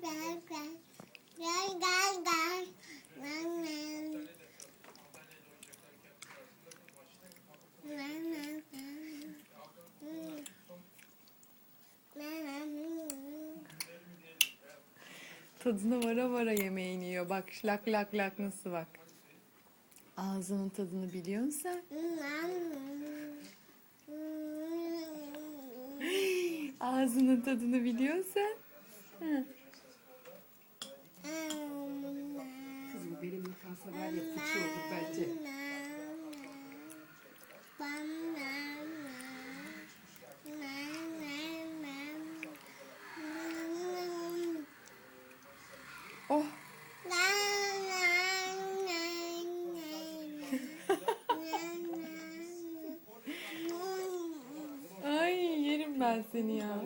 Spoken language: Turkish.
gel gel. Gel gel gel. Lan lan. Lan lan lan. Tadına vara vara yemeğini yiyor. Bak lak lak lak nasıl bak. Ağzının tadını biliyorsun sen. Ağzının tadını biliyorsun sen. Hı. Yıkansa var ya fıçı olur bence. Oh ay yerim ben seni ya.